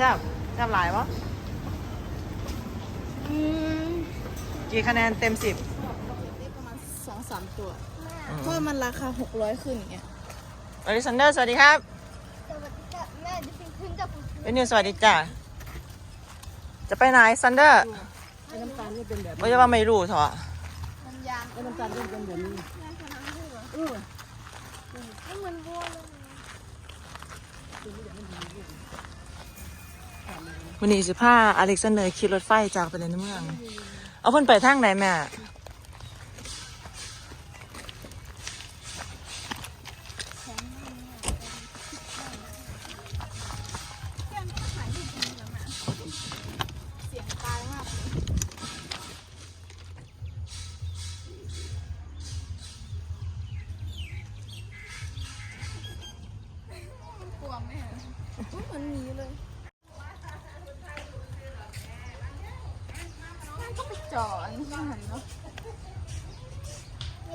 ซ่บแซ่บหลายวะอืมกี่คะแนนเต็มสิบได้ประมาณสองสามตัวเพราะมันราคาหกร้อยขึ้นอย่างเงี้ยอลิซันเดอร์สวัสดีครับสวัสดีค่ะแม่ดิฉันขึ้นจากภูเอ็นิวสวัสดีจ้ะจะไปไหนซันเดอร์ไอ้น้ำตาลนี่เป็นแบบว่าจะว่าไม่รู้เถอะมันยางไอ้น้ำตาลนี่เป็นแบบนี้เออไม่เหมือนวัวเลย วันนี้สิพาอเล็กซานเดอร์ขี่รถไฟจากไปในเมือง เอาเพิ่นไปทางไหนแม่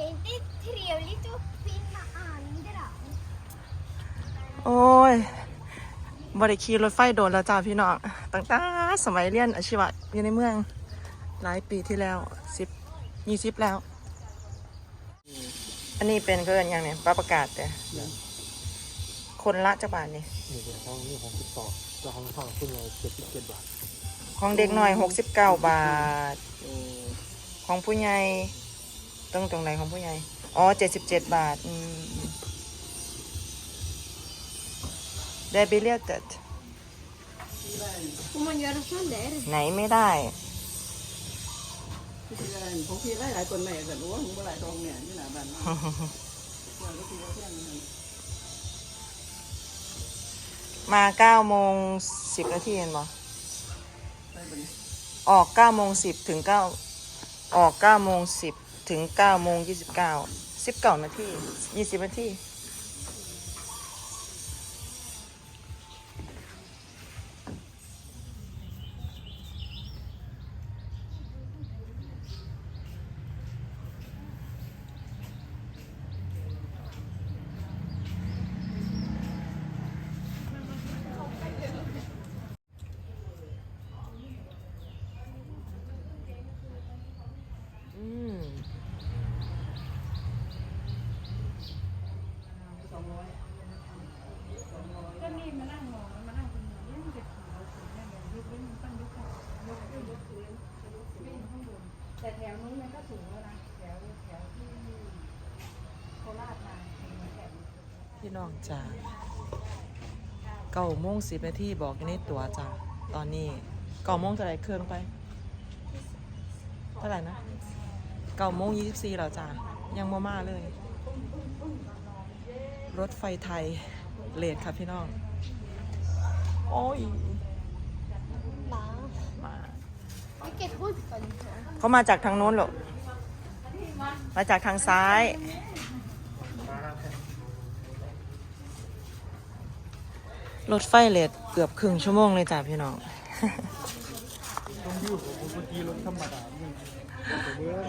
inte trevligt att finna andra. โอ้ยบริขี่รถไฟโดนแล้วจ้าพี่น้องตั้งแต่สมัยเรียนอาชีวะอยู่ในเมือง หลายปีที่แล้วสิบยี่สิบแล้ว อันนี้เป็นเกินอย่างเนี่ยป้าประกาศแต่คนละจักบาทนี่นี่เป็นห้องนี่ของสิบสองเจ้าของห้องคุณเลยเจ็ดสิบเจ็ดบาท ของเด็กหน่อยหกสิบเก้าบาท ของผู้ใหญ่ตรงตรงไหนของผู้ใหญ่ อ๋อเจ็ดสิบเจ็ดบาทอืมได้บิเลียต Får man göra sönder? ไหนไม่ได้ของพี่หลายๆคนแม่แต่รู้ว่ามึงเมื่อไรทองเนี่ยนี่หนาบ้านมาเก้าโมงสิบนาทีเห็นบ่ออกเก้าโมงสิบถึงเก้า ออก9โมง10 ถึง9โมง29 19 นาที 20 นาที อืม แต่แถวนู้นมันก็สูงแล้วนะแถวแถวที่โคราชมาแถวพี่น้องจ้าเก้าโมงสิบนาทีบอกอยู่ในตัวจ้าตอนนี้เก้าโมงจะไหนเครื่องไป เท่าไหร่นะเก้าโมงยี่สิบสี่แล้วจ้ายังมามาเลย รถไฟไทยเลทครับพี่น้อง โอ้ย Va? มา Vilket hus var det på? เขามาจากทางโน้นหรอมาจากทางซ้าย รถไฟเลทเกือบครึ่งชั่วโมงเลยจ้าพี่น้องต้องยิ้วผมเมื่อกี้รถธรรมดาเนี่ยเมื่อ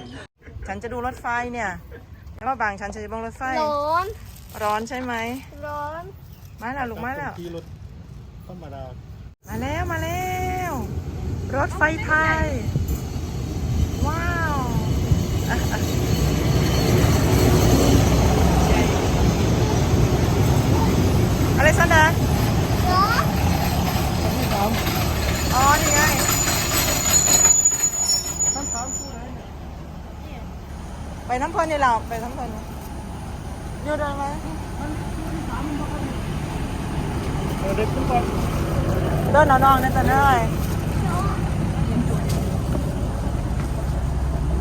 ฉันจะดูรถไฟเนี่ยแล้วมาบางฉันจะดูรถไฟ Ron. ร้อนใช่ไหม Ron. มาแล้วลูกมาแล้วขี่รถธรรมดา มาแล้วมาแล้ว รถไฟไทยว้าว อะอะอะไรสันดา Ron. อ๋อ นี่ไงไปน้ำพลนนี่เราไปน้ำพลินอยู่ได้ไหมเออเด็กทุกคนเดินเอน้องนั่นจะได้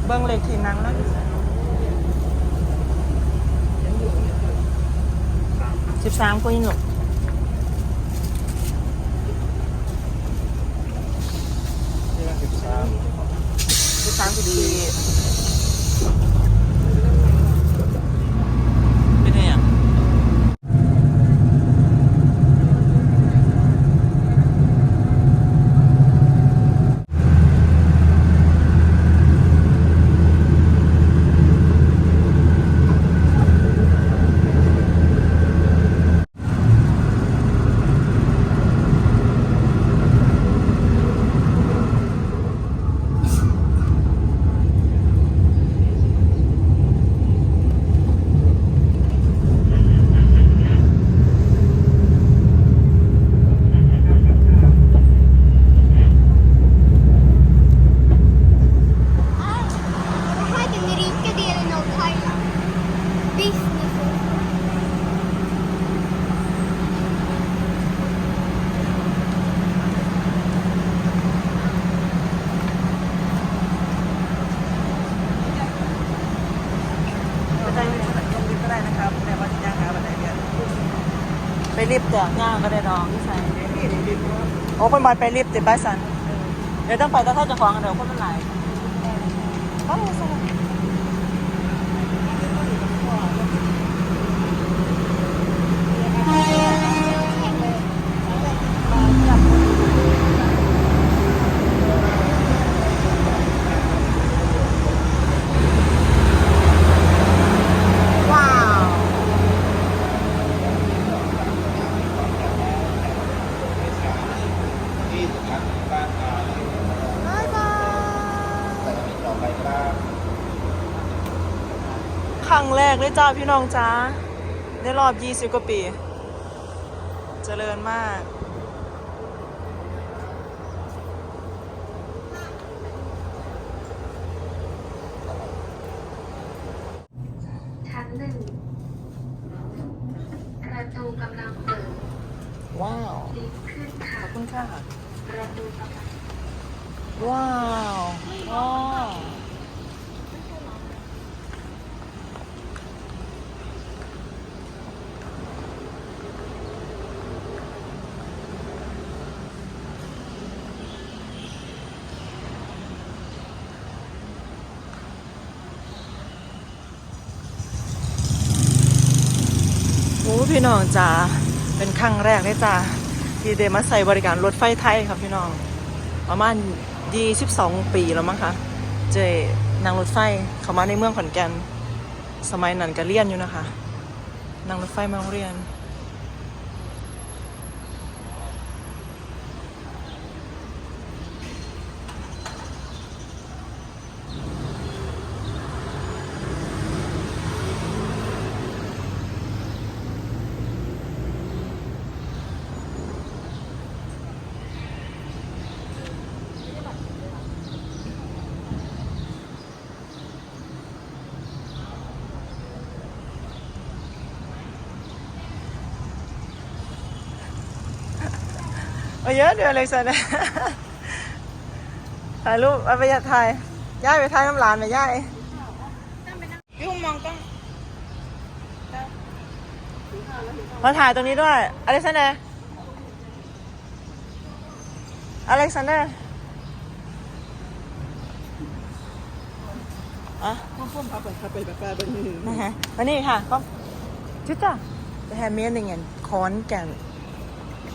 เบิ้งเลขที่นังแล้วสิบสามคนหนุกสิบสามสิบสามสิบสี่เป็นไงอะ จากง่างก็ได้ดองที่ใส่โอ้คนบอยไปรีบต์ติดบ้านสัน เดี๋ยวต้องไปแต่ถ้าจะฟ้องกันเดี๋ยวคนมันหลายโอ้สวัสดีว้าว ที่สำนักบ้านอา บายบาย ต่อไปครับ ครั้งแร กเลยจ้าพี่น้องจ้าในรอบ20กว่าปี เจริญมาก ชั้นหนึ่งประตูกำลังเปิดว้าว ลิฟต์ขึ้นขค่ะอบคุณค่ะ ประตูกำลัง ว้าวว้าวโอ้ พี่น้องจ้าเป็นครั้งแรกเลยจ้าที่เดมาใส่บริการรถไฟไทยครับพี่น้อง ประมาณดีสิบสองปีแล้วมั้งคะเจนั่งรถไฟเข้ามาในเมืองขอนแก่น สมัยนั้นก็เรียนอยู่นะคะนั่งรถไฟมาโรงเรียน เอาเยอะเดี๋ยวเลยสันถ่ายรูปเอาไปยัดถ่ายย่ายไปถ่ายน้ำลานไหมย่ายพี่อุ้มมองกล้องมาถ่ายตรงนี้ด้วยอเล็กซานเดอร์อเล็กซานเดอร์อะพ่อพ่อพาไปพาไปแบบไปเป็นมือนะฮะมานี่ค่ะก็จุดจ้ะแต่แฮม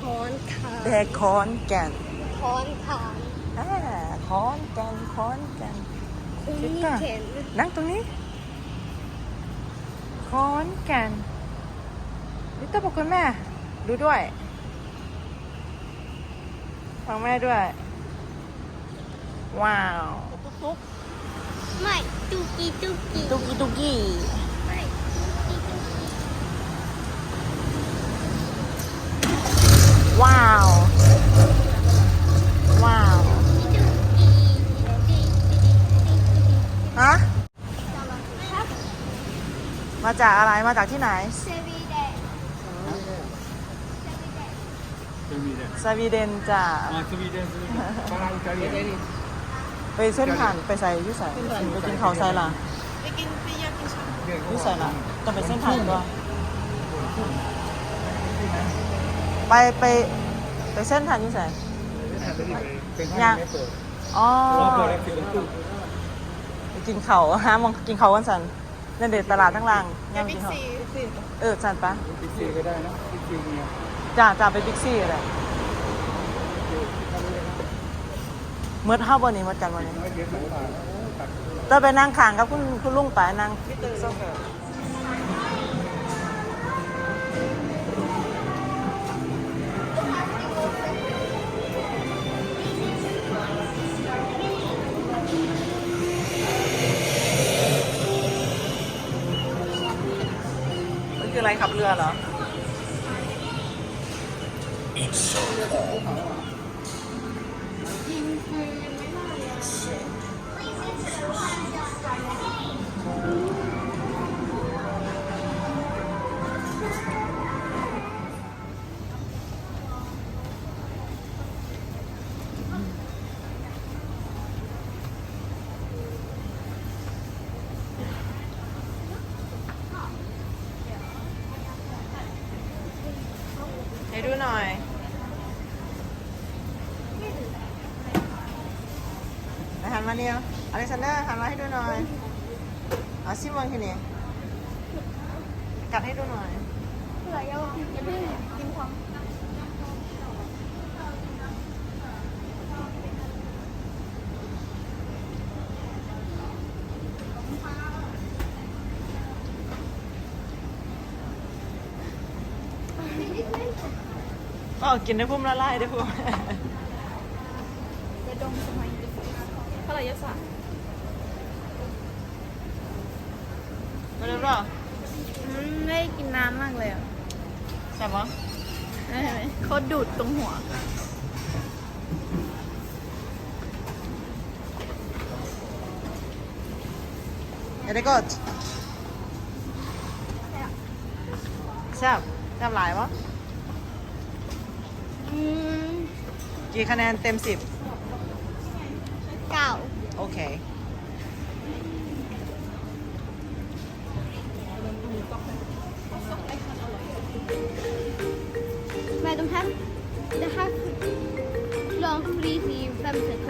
คอนแก่นค้อนขาแดกคอนแก่นค้อนขาอ่าคอนแก่นคอนแก่นอุ้ยคิดก่อนเข็นนั่งตรงนี้คอนแก่นนี่ตัวบอกคุณแม่ ดูด้วยฟังแม่ด้วย ว้าว ตุ๊กไม่ตุกีตุกีตุ๊กตุ๊กตุ๊กกี้ ไม่ตุกีตุกี ว้าว ว้าว ตุกีตุกีตุกีตุกี ฮะ ครับ มา จากอะไรมาจากที่ไหนเซวีเดนสวีเดนสวีเดนจ้ะมาสวีเดนสวีเดนฝรั่งอิตาเลียนไปเส้นผ่านไปใส่อยุ่ใส่ไปกินข้าวใส่ละไปกินไปยากินชาเรื่องอยุ่ใส่ละต้องไปเส้นผ่านตัวไปไปไปเส้นผ่านอยุ่ใส่เป็นห้างไม่เปิดอ๋อรอบตัวแรกคือรถตู้ไปกินเขาวฮะมองกินเขาวกันสัน นั่นเด็ดตลาดทั้งล่างย่างบิ๊กิกนเขาวซีบิ๊กซีเออสันปะบิ๊กซีก็ได้นะบิ๊กซีเนี่ยจ้าจ้าไปบิ๊กซี่อะไรเมื่อเท่าบนนี้เมื่อกันวันนี้ไม่เยอะหลายบาทตัดต้องไปนั่งขางกับคุณคุณลุงไปนั่ง คืออะไรขับเรือเหรอ อเล็กซานเดอร์หันมาให้ดูหน่อยเอาชิมวังทีนี้กัดให้ดูหน่อยเผื่ออย่าอย่าเพิ่งกินของก็กินได้พุ่มละลายได้พุ่มไปดมสมัยเท่าไหร่ยศาสตร์ มาดูหรอไม่ได้กินน้ำมากเลยอะใช่ปะได้ไหมเขาดูดตรงหัวเดี๋ยวได้กดแซ่บแซ่บหลายวะอืมกี่คะแนนเต็มสิบเก่าโ det här